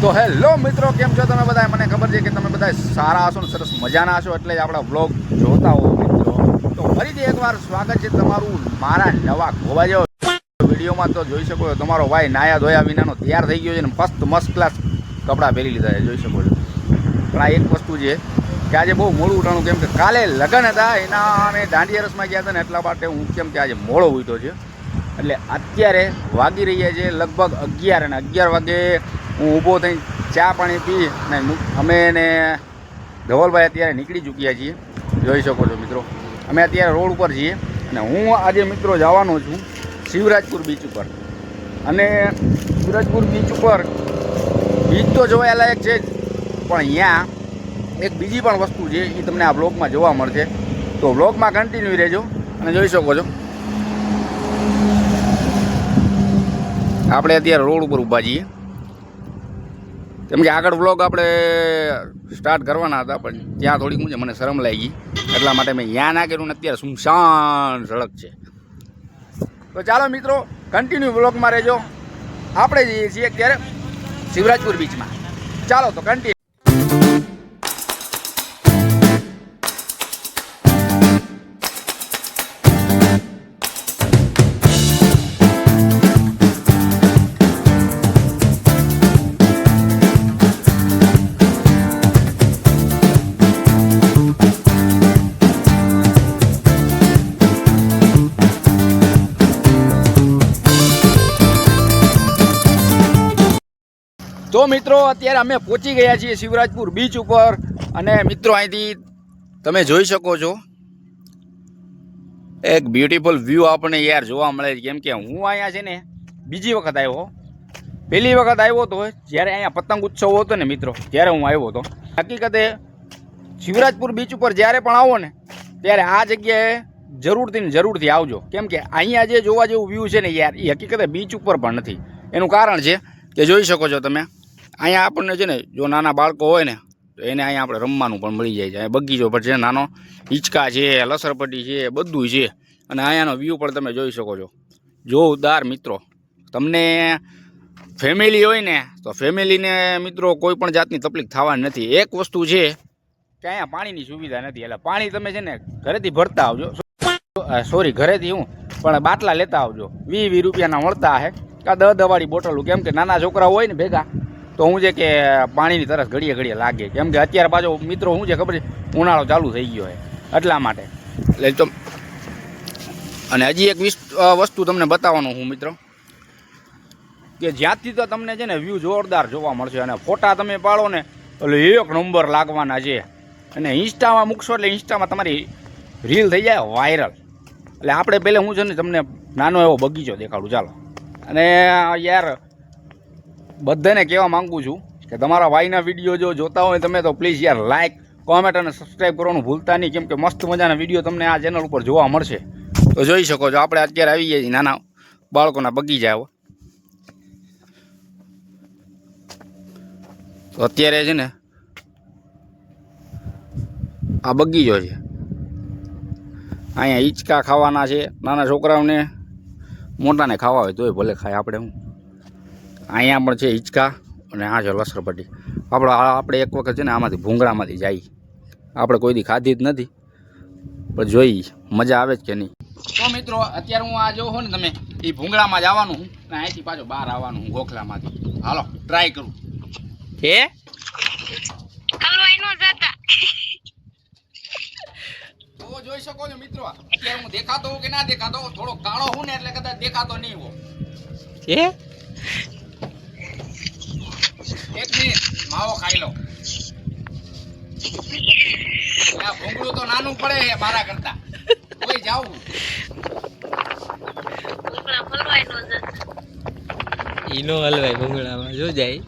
તો હેલો મિત્રો, કેમ છો તમે બધા મને ખબર છે કે તમે બધા સારા હશો ને સરસ મજાના હશો એટલે જ આપણા બ્લોગ જોતા હો મિત્રો. તો ફરીથી એકવાર સ્વાગત છે તમારું મારા નવા ગોવા જેવા વિડીયોમાં તો જોઈ શકો છો, તમારો ભાઈ નાયા ધોયા વિનાનો તૈયાર થઈ ગયો છે ને મસ્ત મસ્ત ક્લાસ કપડાં પહેરી લીધા છે, જોઈ શકો છો. પણ આ એક વસ્તુ છે કે આજે બહુ મોડું ઉઠાણું, કેમ કે કાલે લગ્ન હતા, એના અમે દાંડિયા રસમાં ગયા હતા ને એટલા માટે હું કેમ કે આજે મોડો ઉઠ્યો છે. એટલે અત્યારે વાગી રહ્યા છે લગભગ અગિયાર અને અગિયાર વાગે હું ઊભો થઈ ચા પાણી પી અને અમે એને ધવલભાઈ અત્યારે નીકળી ચૂક્યા છીએ. જોઈ શકો છો મિત્રો. અમે અત્યારે રોડ ઉપર છીએ અને હું આજે મિત્રો જવાનો છું શિવરાજપુર બીચ ઉપર. અને શિવરાજપુર બીચ ઉપર બીચ તો જોવા લાયક છે જ, પણ અહીંયા એક બીજી પણ વસ્તુ છે એ તમને આ બ્લોગમાં જોવા મળશે. તો બ્લોગમાં કન્ટિન્યુ રહેજો અને જોઈ શકો છો. આપણે અત્યારે રોડ ઉપર ઊભા છીએ. કેમ કે આગળ વ્લોગ આપણે સ્ટાર્ટ કરવાના હતા, પણ ત્યાં થોડીક હું છે મને શરમ લાગી. એટલા માટે મેં યા ના કર્યું ને અત્યારે સુમશાન સડક છે. તો ચાલો મિત્રો કન્ટિન્યુ વ્લોગમાં રહેજો. આપણે જઈએ છીએ અત્યારે શિવરાજપુર બીચમાં ચાલો તો કન્ટિન્યુ તો મિત્રો, અત્યારે અમે પહોંચી ગયા છીએ શિવરાજપુર બીચ ઉપર. અને મિત્રો, અહીંથી તમે જોઈ શકો છો. એક બ્યુટીફુલ વ્યૂ આપણને યાર જોવા મળે છે. કેમ કે હું અહીંયા છે ને, બીજી વખત આવ્યો પહેલી વખત આવ્યો હતો જ્યારે અહીંયા પતંગ ઉત્સવ હતો ને મિત્રો, ત્યારે હું આવ્યો હતો. હકીકતે શિવરાજપુર બીચ ઉપર જ્યારે પણ આવો ને, ત્યારે આ જગ્યાએ જરૂરથી ને જરૂરથી આવજો. કેમ કે અહીંયા જે જોવા જેવું વ્યૂ છે ને યાર, એ હકીકતે બીચ ઉપર પણ નથી. એનું કારણ છે કે જોઈ શકો છો તમે. અહીંયા આપણને છે ને, જો નાના બાળકો હોય ને, તો એને અહીંયા આપણે રમવાનું પણ મળી જાય છે. અહીંયા બગીચો પણ છે નાનો હિંચકા છે, લસરપટ્ટી છે, બધું છે. અને અહીંયાનો વ્યૂ પણ તમે જોઈ શકો છો. જોરદાર મિત્રો. તમને ફેમિલી હોય ને, તો ફેમિલીને મિત્રો કોઈ પણ જાતની તકલીફ થવાની નથી. એક વસ્તુ છે કે અહીંયા પાણીની સુવિધા નથી. એટલે પાણી તમે છે ને, ઘરેથી ભરતા આવજો. સોરી ઘરેથી હું, પણ બાટલા લેતા આવજો. વીસ વીસ રૂપિયાના મળતા હે. કાં દસ દવાળી બોટલો. કેમ કે નાના છોકરા હોય ને ભેગા તો હું છે કે પાણીની તરસ ઘડીએ ઘડીએ લાગે કેમ કે અત્યારે પાછો મિત્રો શું છે ખબર છે? ઉનાળો ચાલુ થઈ ગયો છે, એટલા માટે. એટલે તો અને હજી એક વિસ- વસ્તુ તમને બતાવવાનું હું, મિત્રો. કે જ્યાંથી તો તમને છે ને વ્યૂ જોરદાર જોવા મળશે અને ફોટા તમે પાડો ને, એટલે એક નંબર લાગવાના છે. અને ઇન્સ્ટામાં મૂકશો એટલે ઇન્સ્ટામાં તમારી રીલ થઈ જાય વાયરલ એટલે આપણે પહેલાં હું છે ને તમને નાનો એવો બગીચો દેખાડું, ચાલો. અને યાર બધાને કહેવા માંગુ છું કે તમારા ભાઈના વીડિયો જો જોતા હોય તમે તો પ્લીઝ યાર લાઇક કોમેન્ટ અને સબસ્ક્રાઈબ કરવાનું ભૂલતા નહીં. કેમ કે મસ્ત મજાના વીડિયો તમને આ ચેનલ ઉપર જોવા મળશે. તો જોઈ શકો છો, આપણે અત્યારે આવી ગયા છીએ નાના બાળકોના બગીચા તો અત્યારે છે ને આ બગીચો છે. અહીંયા હિંચકા ખાવાના છે. નાના છોકરાઓને મોટાને ખાવા હોય તોય ભલે ખાય, આપણે હું અહીંયા પણ છે હિંચકા અને આ છે લસરપટ્ટી. આપણે આપણે એક વખત છે ને આમાંથી ભૂંગળામાંથી જાય આપણે કોઈ દી ખાધી જ નથી. પણ જોઈ મજા આવે જ કે નહીં. તો મિત્રો અત્યારે હું આ જોઉં ને તમે એ ભૂંગળામાં જવાનું હું. ને અહીંથી પાછો બહાર આવવાનું હું ગોખલામાંથી હાલો ટ્રાય કરું. હે? જોઈ શકો છો મિત્રો અત્યારે હું દેખાતો હોઉં કે ના દેખાતો હોઉં, થોડો કાળો હું ને એટલે કદાચ દેખાતો નહીં હો હે? એક મિનિટ. માવો ખાઈ લો. ભૂંગળું તો નાનું પડે છે મારા કરતા. કોઈ જાવું ઈનો હલવાય ભૂંગળામાં જો જાય.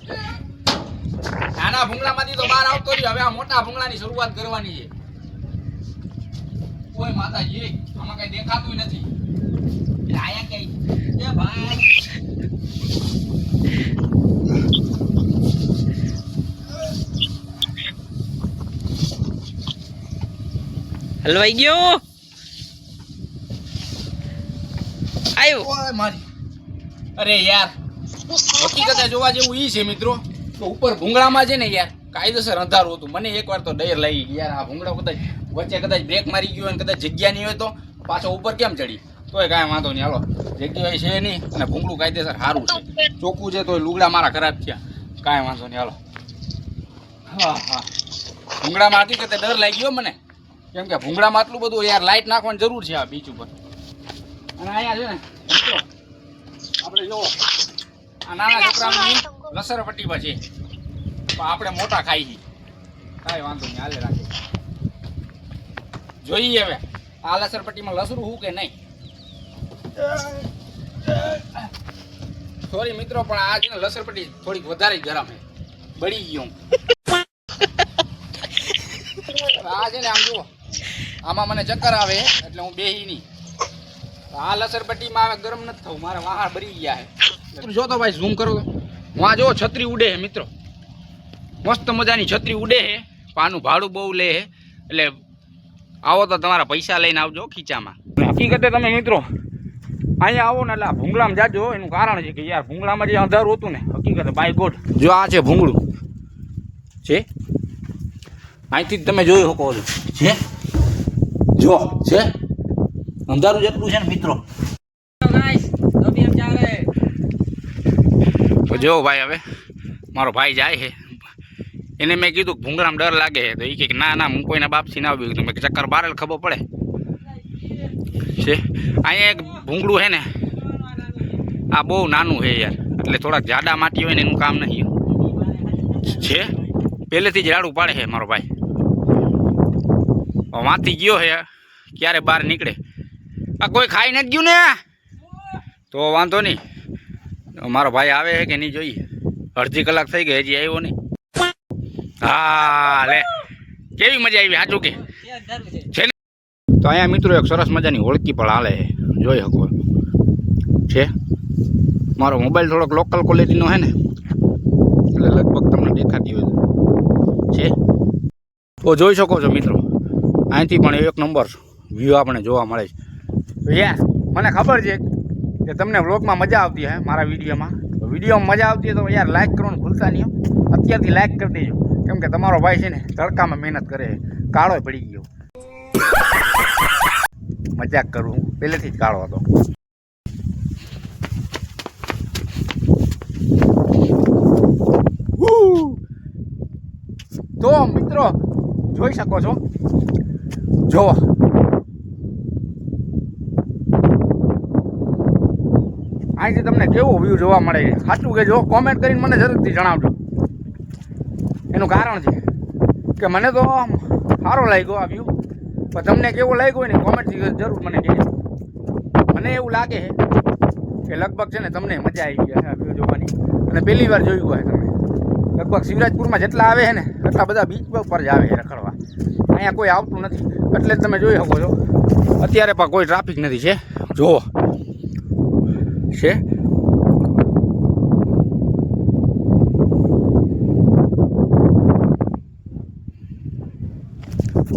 નાના ભૂંગળામાંથી તો બહાર આવતો રહ્યો. હવે આ મોટા ભૂંગળાની શરૂઆત કરવાની છે. કોઈ માતાજી આમાં કઈ દેખાતું નથી. આયા કઈ એ ભાઈ. હલવાઈ ગયો? આવ્યો મારી. અરે યાર, હકીકત જોવા જેવું ઈ છે મિત્રો તો ઉપર ભૂંગળામાં છે ને યાર, કાયદેસર અંધારું હતું. મને એકવાર તો ડર લઈ યાર, આ ભૂંગળા કદાચ વચ્ચે કદાચ બ્રેક મારી ગયો અને કદાચ જગ્યા નહીં હોય તો, પાછો ઉપર કેમ ચડી? તોય કાંઈ વાંધો નહીં. હાલો, જગ્યા છે નહીં, અને ભૂંગળું કાયદેસર સારું છે. ચોખ્ખું છે તોય લુગડા મારા ખરાબ થયા. કાંઈ વાંધો નહીં. હાલો. હા હા. ભૂંગળામાં હકીકતે ડર લાગી ગયો મને. કેમ કે ભૂંગળામાં આટલું બધું યાર લાઇટ નાખવાની જરૂર છે આ બીચ ઉપર. અને અહીંયા છે ને આપણે જો આ નાના છોકરાની લસર પટ્ટીમાં છે? પણ આપણે મોટા ખાઈ કાંઈ વાંધો નહીં હાલે રાખે. જોઈએ હવે આ લસર પટ્ટીમાં લસરું હું કે નહીં? સોરી મિત્રો પણ આ છે ને લસર પટ્ટી થોડીક વધારે જ ગરમ છે. બળી ગયું આ છે ને આમ જુઓ. આમાં મને ચક્કર આવે, એટલે હું બેહી નહીં. આ લસરપટ્ટીમાં આવે, ગરમ નથી થવું, મારા વાહણ ભરી ગયા છે. જો તો ભાઈ ઝૂમ કરો તો. હું જો છત્રી ઉડે હે મિત્રો. મસ્ત મજાની છત્રી ઉડે હે પાનું ભાડું બહુ લે હે એટલે આવો તો તમારા પૈસા લઈને આવજો ખીચામાં. હકીકતે તમે, મિત્રો, અહીંયા આવો ને એટલે આ ભૂંગળામાં જાજો એનું કારણ છે કે યાર, ભૂંગળામાં જે અંધારું હતું ને, હકીકતે બાય ગોડ જો આ છે ભૂંગળું. છે? અહીંથી જ તમે જોઈ શકો છો. છે? જો, છે? અંધારું જેટલું છે ને, મિત્રો. જો ભાઈ હવે, મારો ભાઈ જાય છે. એને મેં કીધું કે ભૂંગળામાં ડર લાગે છે. તો એ કે ના ના, હું કોઈના બાપસી ના આવ્યું મેં ચક્કર બારેલ ખબર પડે. છે? અહીંયા એક ભૂંગળું છે ને, આ બહુ નાનું છે યાર. એટલે થોડાક જાડા માટી હોય ને, એનું કામ નહીં. છે? પહેલેથી જ રાડું પાડે છે મારો ભાઈ. વાંથી ગયો છે ક્યારે બહાર નીકળે. આ કોઈ ખાઈ નથી ગયું ને? તો વાંધો નહીં. મારો ભાઈ આવે છે કે નહીં જોઈએ. અડધી કલાક થઈ ગઈ, હજી આવ્યો નહીં. હા, લે. કેવી મજા આવી, સાચું કે? છે ને તો અહીંયા મિત્રો એક સરસ મજાની હોળકી પણ હાલે છે. જોઈ શકો. છે. મારો મોબાઈલ થોડોક લોકલ ક્વોલિટીનો છે ને, એટલે લગભગ તમને દેખાતી હોય છે. તો જોઈ શકો છો મિત્રો. અહીંથી પણ એક નંબર વ્યૂ આપણે જોવા મળે છે. યસ મને ખબર છે કે તમને વ્લોગમાં મજા આવતી હે મારા વિડીયોમાં. વિડીયોમાં મજા આવતી હોય તો યાર લાઈક કરવાનું ભૂલતા નહીં અત્યારથી લાઈક કરી દેજો. કેમ કે તમારો ભાઈ છે ને તડકામાં મહેનત કરે કાળો પડી ગયો. મજાક કરું પહેલેથી જ કાળો હતો. તો મિત્રો, જોઈ શકો છો. જોવો. અહીંથી તમને કેવો વ્યૂ જોવા મળે છે? સાચું કે જો કોમેન્ટ કરીને મને જરૂરથી જણાવજો. એનું કારણ છે કે મને તો સારો લાગ્યો આ વ્યૂ પણ તમને કેવો લાગ્યો ને કોમેન્ટથી જરૂર મને કહેજો. મને એવું લાગે છે કે લગભગ છે ને તમને મજા આવી ગઈ આ વ્યૂ જોવાની. અને પહેલી વાર જોયું હોય તમે. લગભગ શિવરાજપુરમાં જેટલા આવે છે ને, એટલા બધા બીચ પર જ આવે છે રખડવા. અહીંયા કોઈ આવતું નથી. એટલે તમે જોઈ શકો છો. અત્યારે પણ કોઈ ટ્રાફિક નથી છે. જુઓ. છે.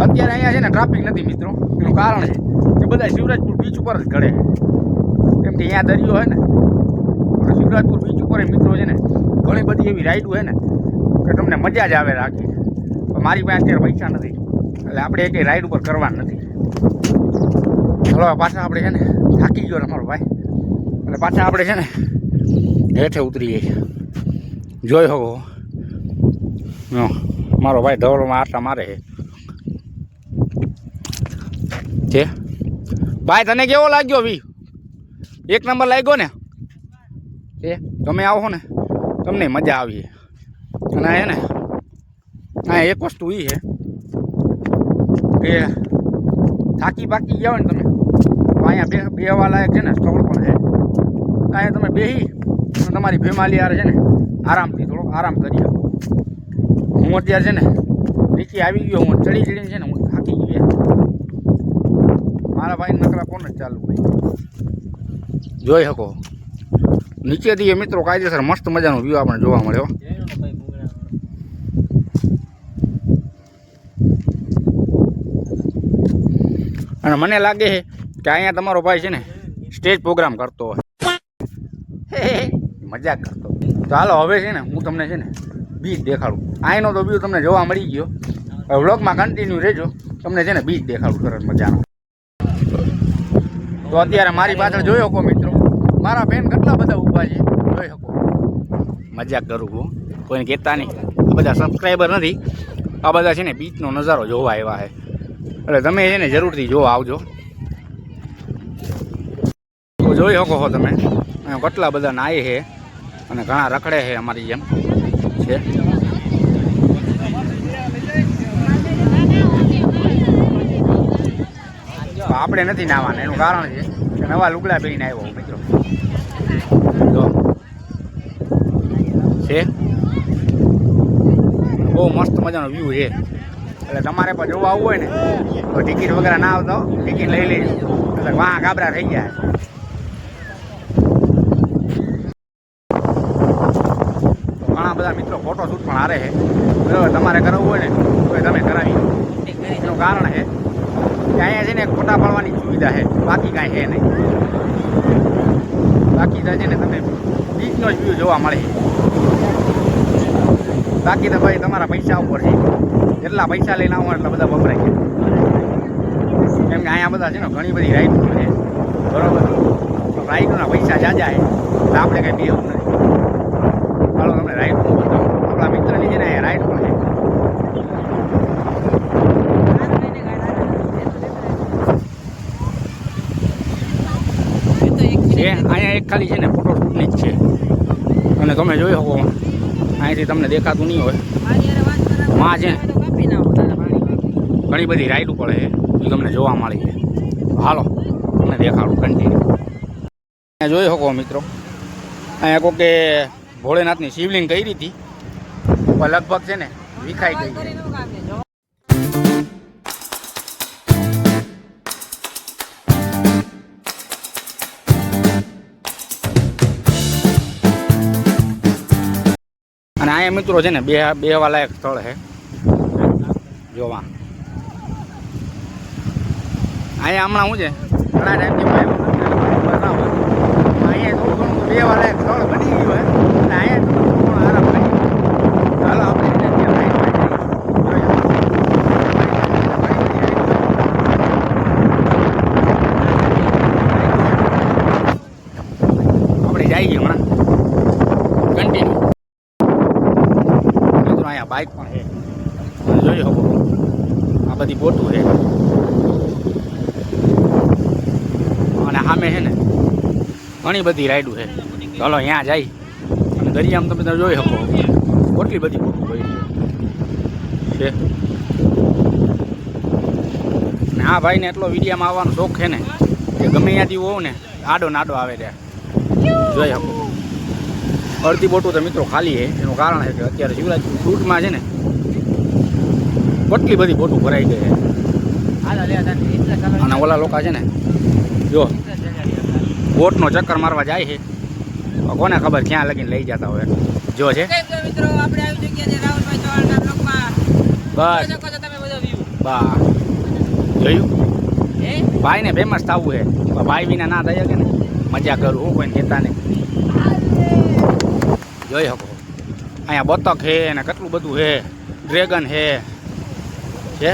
અત્યારે અહીંયા છે ને ટ્રાફિક નથી મિત્રો. એનું કારણ છે કે બધા શિવરાજપુર બીચ ઉપર જ ઘડે. કેમ કે અહીંયા દરિયો હોય ને. શિવરાજપુર બીચ ઉપર મિત્રો છે ને ઘણી બધી એવી રાઈડો હોય ને, કે તમને મજા જ આવે રાખી. મારી પાસે અત્યારે પૈસા નથી. એટલે આપણે એક રાઈડ ઉપર કરવાનું નથી. ચલો પાછા આપણે છે ને થાકી ગયો ને અમારો ભાઈ. એટલે પાછા આપણે છે ને હેઠે ઉતરીએ. જોઈ શકો. મારો ભાઈ ધવલમાં આટલા મારે છે. છે? ભાઈ, તને કેવો લાગ્યો વી એક નંબર લાગ્યો ને? એ તમે આવો ને. તમને મજા આવી. અને આ હા એક વસ્તુ એ છે કે થાકી બાકી ગયા હોય ને તમે, તો અહીંયા બે બેહવા લાયક છે ને સ્થળ પણ છે. અહીંયા તમે બેહી તમારી ફેમાલી યાર છે ને આરામથી થોડોક આરામ કરી શકો. હું અત્યારે છે ને નીચે આવી ગયો, હું ચડી ચડીને છે ને હું થાકી ગયો. મારા ભાઈ નકરા કોને ચાલુ જોઈ શકો. નીચેથી એ મિત્રો કાયદેસર મસ્ત મજાનો વ્યૂ આપણે જોવા મળ્યો. અને મને લાગે છે કે અહીંયા તમારો ભાઈ છે ને સ્ટેજ પ્રોગ્રામ કરતો હોય. મજાક કરતો તો હાલો હવે છે ને હું તમને છે ને બીચ દેખાડું. અહીંનો તો વ્યૂ તમને જોવા મળી ગયો. વ્લોગમાં કન્ટિન્યુ રહેજો. તમને છે ને બીચ દેખાડું સરસ મજાનો. તો અત્યારે મારી પાછળ જોઈ શકો મિત્રો. મારા બેન કેટલા બધા ઊભા છે. જોઈ શકો. મજાક કરું હું કોઈને કહેતા નહીં. આ બધા સબસ્ક્રાઈબર નથી. આ બધા છે ને બીચનો નજારો જોવા આવ્યા છે. એટલે તમે એને જરૂરથી જોવા આવજો. જોઈ શકો છો તમે. કેટલા બધા નાય છે અને ઘણા રખડે છે અમારી જેમ. છે. આપણે નથી નાવાના, એનું કારણ છે કે નવા લુગડા પહેરીને આવ્યો મિત્રો. જો. છે. બહુ મસ્ત મજાનો વ્યૂ છે. એટલે તમારે પણ જોવા આવવું હોય ને, તો ટિકિટ વગેરે ના આવતો ટિકિટ લઈ લેજો. એટલે વાહ ગાબરા થઈ ગયા. ઘણા બધા મિત્રો ફોટો શૂટ પણ હારે છે. બરાબર, તમારે કરાવવું હોય ને, તો તમે કરાવી એનું કારણ છે કે અહીંયા છે ને ફોટા પાડવાની સુવિધા છે. બાકી કાંઈ છે નહીં. બાકી છે ને તમે બીચનો જ વ્યૂ જોવા મળે. બાકી તો ભાઈ તમારા પૈસા ઉપર છે. જેટલા પૈસા લઈને આવો એટલા બધા વપરાય છે કેમ કે અહીંયા બધા છે ને ઘણી બધી રાઈડ છે. બરોબર? તો રાઈડના પૈસા જાજા છે તો આપણે કંઈ બેવું નથી. ચાલો તમને રાઈડ આપણા મિત્રની છે ને રાઈડ પણ છે. અહીંયા એક ખાલી છે ને ફોટો શૂટની જ છે. અને તમે જોઈ શકો. અહીંથી તમને દેખાતું નહીં હોય. માં છે. ઘણી બધી રાઈડ પડે છે એ તમને જોવા મળી છે. હાલો, તમને દેખાડું કન્ટિન્યુ અહીંયા જોઈ શકો મિત્રો, અહીંયા કોકે ભોળેનાથની શિવલિંગ કરી હતી. લગભગ છે ને, વિખાઈ ગઈ અને અહીંયા મિત્રો છે ને, બે બેહવા લાયક સ્થળ છે જોવા. અહીંયા હમણાં શું છે? ઘણા ટાઈમથી અહીંયા થોડું ઘણું બે લાયક સ્થળ બની ગયું હોય અને અહીંયા થોડું ઘણું આરામ કરી ચાલો આપણે છે ને ત્યાં લાઈનમાં જઈએ. આપણે જઈએ હમણાં કન્ટિન્યુ મિત્રો અહીંયા બાઇક પણ છે તમે જોઈ શકો આ બધી બોટું છે અને સામે છે ને ઘણી બધી રાઈડું છે ચાલો અહીંયા જાય અને દરિયામાં તમે જોઈ શકો કેટલી બધી ફોટો હોય છે ને આ ભાઈને એટલો વિડીયામાં આવવાનો શોખ છે ને કે ગમે ત્યાંથી હોવ ને આડો નાડો આવે ત્યાં જોઈ શકો અડધી બોટું તો મિત્રો ખાલી છે એનું કારણ છે કે અત્યારે શિવરાજ ફ્રૂટમાં છે ને કેટલી બધી બોટું ભરાઈ ગઈ છે અને ઓલા લોકો છે ને જો બોટનો ચક્કર મારવા જાય છે. કોને ખબર ક્યાં લગીને લઈ જતા હોય. જો છે. મિત્રો આપણે આવી જગ્યા રાહુલભાઈ ચૌહાણના બ્લોગમાં બસ. તમે બધો વ્યૂ બા. જોયું? ભાઈને ફેમસ થવું છે. ભાઈ વિના ના થઈ શકે ને. મજા કરું હું કોઈને કહેતા નહીં. જોઈ શકો. અહીંયા બતક છે ને કેટલું બધું છે. ડ્રેગન છે. છે?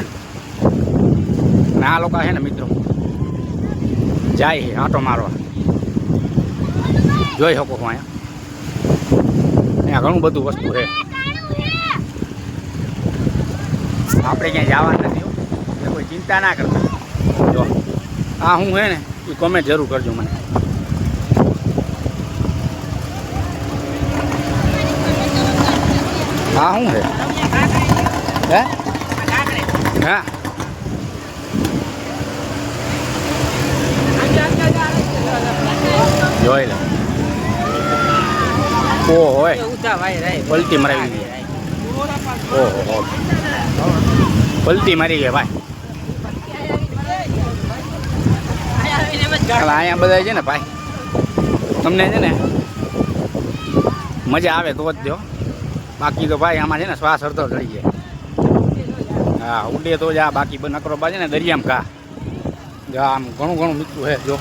અને આ લોકો છે ને મિત્રો. જાય છે આંટો મારવા. જોઈ શકો છો અહીંયા. અહીંયા ઘણું બધું વસ્તુ છે. આપણે ક્યાંય જવા નથી. એટલે કોઈ ચિંતા ના કરતા. જો, આ હું હે ને, એ કોમેન્ટ જરૂર કરજો મને. હા શું છે હે? હા. જોઈ લે. ઓ હોય ભાઈ રહે પલટી મરાવી ગઈ. ઓહો પલટી મારી ગઈ ભાઈ. અહીંયા બધા છે ને ભાઈ. તમને છે ને મજા આવે તો જ દો. બાકી તો ભાઈ આમાં છે ને શ્વાસ અડધો ચડી જાય. હા ઉડે તો જ આ બાકી નકરો બા છે ને દરિયામાં કા જો આમ ઘણું ઘણું મીઠું છે જો.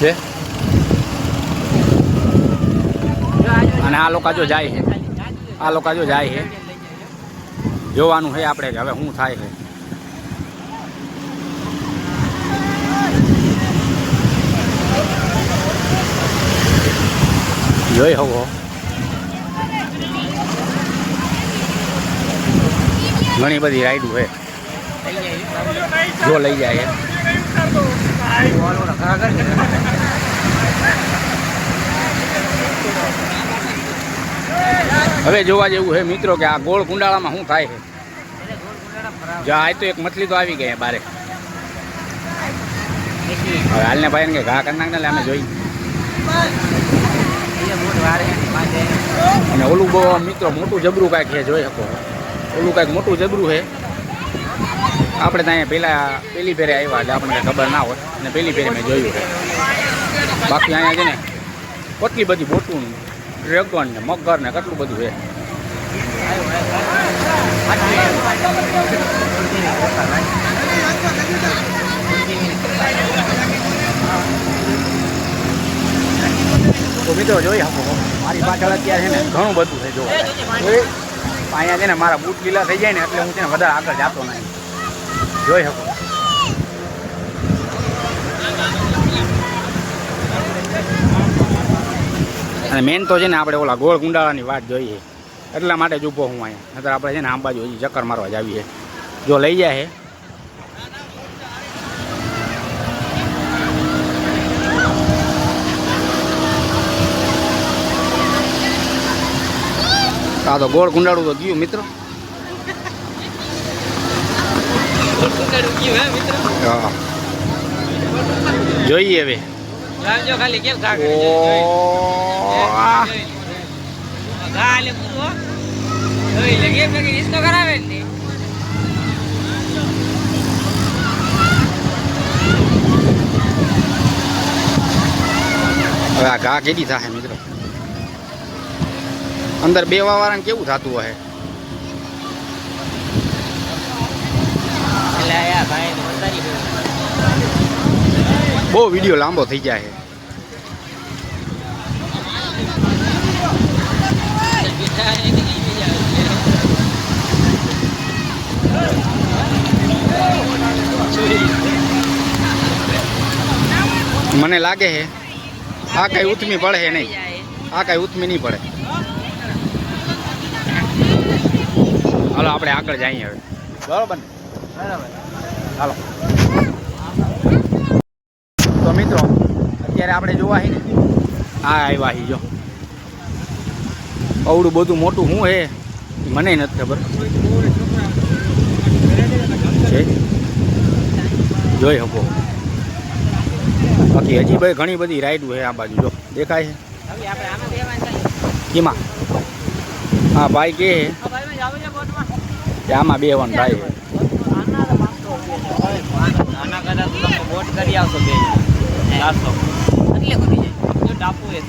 છે? અને આ લોકો જો જાય છે. આ લોકો જો જાય છે. જોવાનું છે આપણે હવે શું થાય છે. જોઈ હવો ઘણી બધી રાઈડું છે. જો લઈ જાય હવે જોવા જેવું છે મિત્રો કે આ ગોળ કુંડાળામાં શું થાય છે? જો આ તો એક મછલી તો આવી ગઈ બારે. હવે હાલને ભાઈ કે ઘા કરી નાખ ને અમે જોઈ. અને ઓલું બહુ મિત્રો મોટું જબરું કાંઈક છે, જોઈ શકો. ઓલું કાંઈક મોટું જબરું છે. આપણે ત્યાં અહીંયા પેલા પેલી ફેરે આવ્યા એટલે આપણને ખબર ના હોય. અને પેલી ફેરે મેં જોયું છે. બાકી અહીંયા છે ને કેટલી બધી બોટું ડ્રેગન ને મગર ને કેટલું બધું છે. તો મિત્રો જોઈ શકો મારી પાછળ અત્યારે છે ને ઘણું બધું છે જો અહીંયા છે ને મારા બૂટ લીલા થઈ જાય ને એટલે હું છે ને વધારે આગળ જતો નહીં. જોઈ શકો અને મેન તો છે ને આપણે ઓલા ગોળ ગુંડાળાની વાત જોઈએ. એટલા માટે જ ઊભો હું અહીંયા. નતર આપણે છે ને આમ બાજુ હજી ચક્કર મારવા જ આવીએ જો લઈ જાય છે આ તો ગોળ ગુંડાળું તો ગયું મિત્રો. મિત્ર? હા. જોઈએ હવે. રાખજો ખાલી કેમ ઘા આ. ઘા લે પૂરો જોઈ લે કેમ કે રિસ્કો કરાવે ને હવે આ ઘા કેડી થાય મિત્રો? અંદર બેવા વાળાને કેવું થતું હશે? એટલે આ ભાઈ બહુ વીડિયો લાંબો થઈ જાય મને લાગે છે આ કઈ ઉથમી પડે નહીં. આ કઈ ઉથમી નહીં પડે. હાલો આપણે આગળ જઈએ હવે. બરોબર. હાલો. તો મિત્રો અત્યારે આપણે જોવા ને આ આવ્યા હી જો. અવડું બધું મોટું શું છે મને નથી ખબર. છે? જોઈ શકો. બાકી હજી ભાઈ ઘણી બધી રાઈડું છે આ બાજુ જો. દેખાય છે? કેમાં? હા ભાઈ કે છે આ ભાઈ જાવ છે બોટમાં. કે આમાં બેવાનું ભાઈ. આના કરતા તમે બોટ કરી આવશો બે ચારસો એટલે કરી જાય જો ટાપુ એ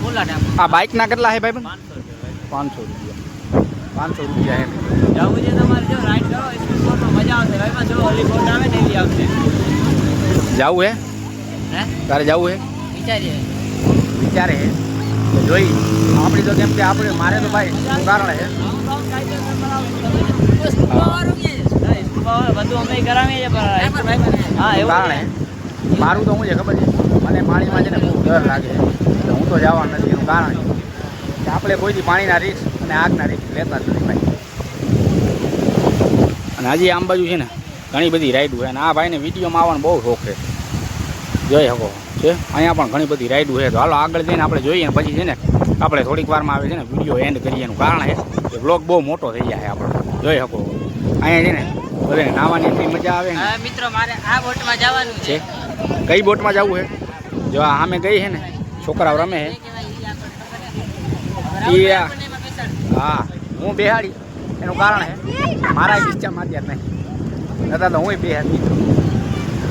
બોલા ટાપુ આ બાઇકના કેટલા છે ભાઈ પાંચસો રૂપિયા પાંચસો રૂપિયા પાંચસો રૂપિયા છે જવું છે તમારે જો રાઈડ કરો સ્કૂલમાં મજા આવશે રવિમાં જો ઓલી બોટ આવે ને એવી આવશે જવું હે હે તારે જવું હે વિચારીએ વિચારે હે તો જોઈ આપણી તો કેમ કે આપણે મારે તો ભાઈ શું કારણ છે બધું અમે કરાવીએ છીએ પણ હા શું એવું કારણ હે મારું તો હું છે ખબર છે? મને પાણીમાં છે ને બહુ ડર લાગે એટલે હું તો જવા નથી એનું કારણ કે આપણે કોઈથી પાણીના રિક્સ અને આગના રિક્સ લેતા જ નથી ભાઈ. અને હજી આમ બાજુ છે ને ઘણી બધી રાઈડું છે. અને આ ભાઈને વિડીયોમાં આવવાનો બહુ શોખ છે. જોઈ શકો છે. અહીંયા પણ ઘણી બધી રાઈડું છે. તો હાલો આગળ જઈને આપણે જોઈએ ને પછી છે ને આપણે થોડીક વારમાં આવે છે ને વીડિયો એન્ડ કરીએ એનું કારણ છે. કે બ્લોગ બહુ મોટો થઈ જાય આપણો. જોઈ શકો. અહીંયા છે ને બધે નાવાની એટલી મજા આવે ને. હવે મિત્રો મારે આ બોટમાં જવાનું છે. કઈ બોટમાં જવું છે? જો આ સામે ગઈ છે ને છોકરાઓ રમે છે. ઈ હા હું બેહાડી. એનું કારણ છે મારા ખિસ્સા અત્યારે નહીં. નતા તો હું બેહાડી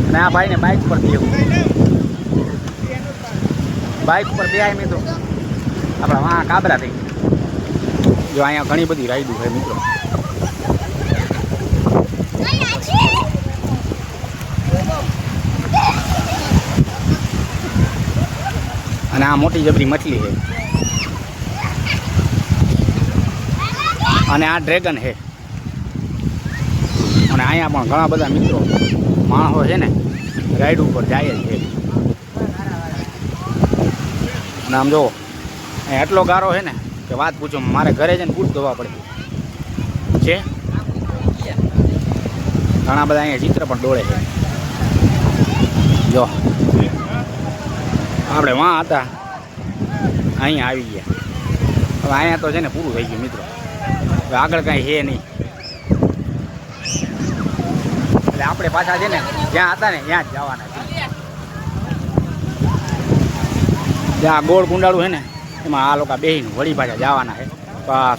અને આ ભાઈને બાઇક પર બેવું બાઇક પર બેહાય મિત્રો. આપણા વાં કાબરા થઈ. જો અહીંયા ઘણી બધી રાઈડું છે મિત્રો. અને આ મોટી જબરી મછલી છે. અને આ ડ્રેગન છે. અને અહીંયા પણ ઘણા બધા મિત્રો માણસો છે ને રાઈડ ઉપર જાય જ છે. અને આમ જુઓ એટલો ગારો છે ને કે વાત પૂછો, મારે ઘરે જઈને બૂટ ધોવા પડે. છે? ઘણા બધા અહીંયા ચિત્ર પણ દોડે છે. જો. આપણે વાં હતા. અહીંયા આવી ગયા. હવે અહીંયા તો છે ને પૂરું થઈ ગયું મિત્રો. હવે આગળ કાંઈ છે નહીં. એટલે આપણે પાછા છે ને જ્યાં હતા ને ત્યાં જ જવાના છે જ્યાં ગોળ કુંડાળું છે ને, એમાં આ લોકો બેહીને વળી પાછા જવાના છે.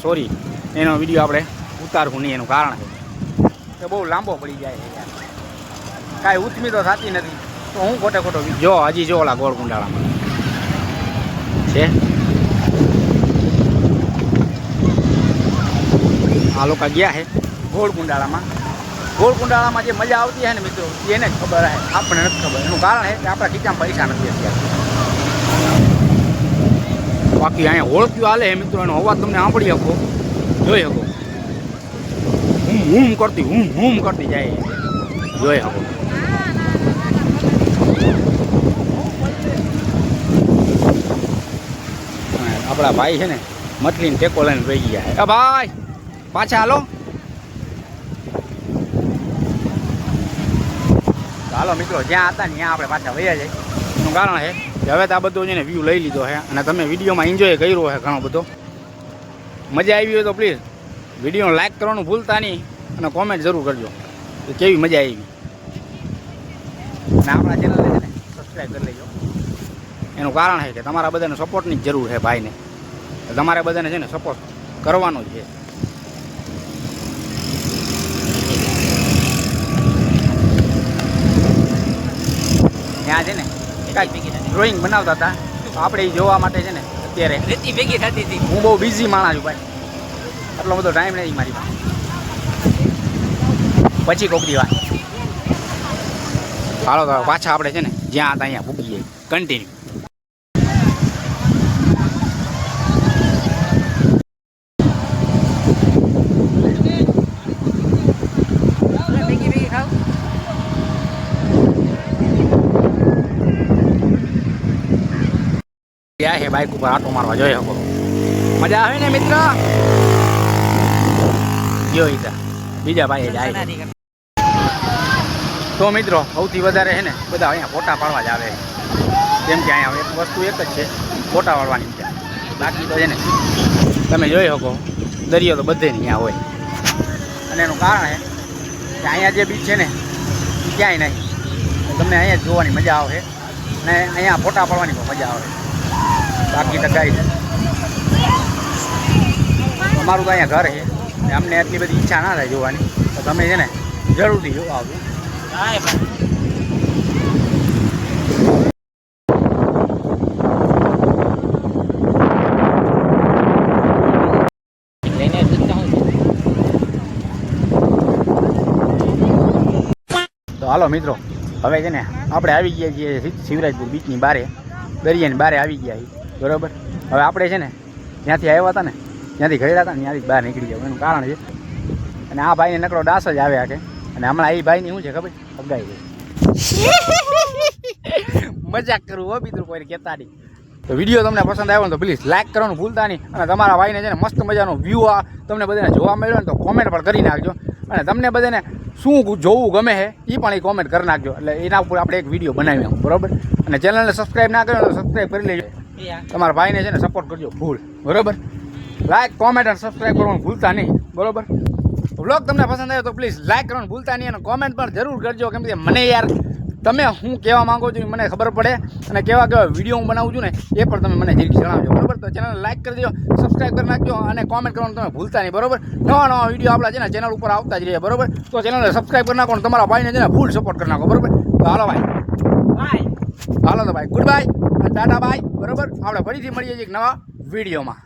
સોરી એનો વીડિયો આપણે ઉતારવું નહીં, એનું કારણ છે. કે બહુ લાંબો પડી જાય છે કાંઈ ઉથમી તો થતી નથી. હું ખોટે ખોટો જો, હજી જો ઓલા ગોળ કુંડાળામાં છે? આ લોકો ગયા છે ગોળ કુંડાળામાં ગોળ કુંડાળામાં જે મજા આવતી હે ને મિત્રો, એને ખબર હે. આપણને નથી ખબર. એનું કારણ છે કે આપણા ખીચામાં પૈસા નથી અત્યારે. બાકી અહીંયા હોળક્યું હાલે હે મિત્રો, એનો અવાજ તમને સાંભળી શકો. જોઈ શકો. હું હૂમ કરતી હું હૂમ કરતી જાય જોઈ શકો અને આપણા ભાઈ છે ને મટલીને ટેકો લઈને રહી ગયા. એ ભાઈ, પાછા હાલો. હાલો મિત્રો, જ્યાં હતા ને ત્યાં આપણે પાછા વયા જાય એનું કારણ છે કે હવે તો આ બધું છે ને વ્યૂ લઈ લીધો છે અને તમે વિડીયોમાં એન્જોય કર્યો છે ઘણો બધો. મજા આવી હોય તો પ્લીઝ વીડિયો લાઈક કરવાનું ભૂલતા નહીં અને કોમેન્ટ જરૂર કરજો. કે કેવી મજા આવી. અને આપણા ચેનલને છે સબસ્ક્રાઈબ કરી લેજો. એનું કારણ છે કે તમારા બધાને સપોર્ટની જ જરૂર છે ભાઈને. તમારે બધાને છે ને સપોર્ટ કરવાનો જ છે. ત્યાં છે ને ડ્રોઈંગ બનાવતા હતા. તો આપણે એ જોવા માટે છે ને અત્યારે રેતી ભેગી થતી હતી. હું બહુ બિઝી માણસ છું ભાઈ. આટલો બધો ટાઈમ નહીં મારી પાસે. પછી કોક વાત હાલો પાછા આપણે છે ને જ્યાં હતા અહીંયા ભૂગી જઈએ કન્ટિન્યુ ભેગી ભેગી ખાવ ગયા છે બાઇક ઉપર આટો મારવા જોઈ શકો. મજા આવે ને મિત્ર? જો બીજા ભાઈ જાય. તો મિત્રો સૌથી વધારે છે ને બધા અહીંયા ફોટા પાડવા જ આવે કેમ કે અહીંયા એક વસ્તુ એક જ છે ફોટા પાડવાની છે. બાકી તો છે ને તમે જોઈ શકો દરિયો તો બધે અહીંયા હોય. અને એનું કારણ છે કે અહીંયા જે બીચ છે ને એ ક્યાંય નહીં. તમને અહીંયા જોવાની મજા આવે અને અહીંયા ફોટા પાડવાની પણ મજા આવે બાકી તો છે અમારું તો અહીંયા ઘર છે. અમને એટલી બધી ઈચ્છા ના થાય જોવાની. તો તમે છે ને જરૂરથી જોવા આવજો. તો. હાલો મિત્રો હવે છે ને આપણે આવી ગયા છીએ શિવ- શિવરાજપુર બીચની બારે. દરિયાની બારે આવી ગયા એ બરાબર? હવે આપણે છે ને ત્યાંથી આવ્યા હતા ને ત્યાંથી ગયેલા હતા ને ત્યાંથી બહાર નીકળી જવું એનું કારણ છે અને આ ભાઈને નકરો ડાસ જ આવ્યા કે અને હમણાં એ ભાઈની શું છે ખબર? અગાઈ ગઈ. મજાક કરું હો બીજું કોઈ કહેતા નહીં. તો વીડિયો તમને પસંદ આવ્યો ને તો પ્લીઝ લાઈક કરવાનું ભૂલતા નહીં. અને તમારા ભાઈને છે ને મસ્ત મજાનો વ્યૂ આ તમને બધાને જોવા મળ્યો ને તો કોમેન્ટ પણ કરી નાખજો. અને તમને બધાને શું જોવું ગમે છે એ પણ એ કોમેન્ટ કરી નાખજો. એટલે એના ઉપર આપણે એક વીડિયો બનાવીએ બરોબર? અને ચેનલને સબસ્ક્રાઈબ ના કર્યો તો સબસ્ક્રાઈબ કરી લેજો. તમારા ભાઈને છે ને સપોર્ટ કરજો ફૂલ બરોબર? લાઇક કોમેન્ટ અને સબસ્ક્રાઈબ કરવાનું ભૂલતા નહીં બરોબર? વ્લોગ તમને પસંદ આવ્યો તો પ્લીઝ લાઇક કરવાનું ભૂલતા નહીં અને કોમેન્ટ પણ જરૂર કરજો કેમ કે મને યાર તમે હું કહેવા માંગો છો મને ખબર પડે અને કેવા કેવા વીડિયો હું બનાવું છું ને એ પણ તમે મને જરીક જણાવજો બરાબર? તો ચેનલ લાઈક કરી દો સબસ્ક્રાઈબ કરી નાખજો અને કોમેન્ટ કરવાનું તમે ભૂલતા નહીં બરોબર? નવા નવા વીડિયો આપણા છે ને ચેનલ ઉપર આવતા જ રહે બરાબર? તો ચેનલને સબસ્ક્રાઈબ કરી નાખો તમારા ભાઈને છે ને ફૂલ સપોર્ટ કરી નાખો બરાબર? તો હાલો ભાઈ. હાલો તો ભાઈ ગુડ બાય અને ટાટા બાય બરાબર? આપણે ફરીથી મળીએ છીએ એક નવા વિડીયોમાં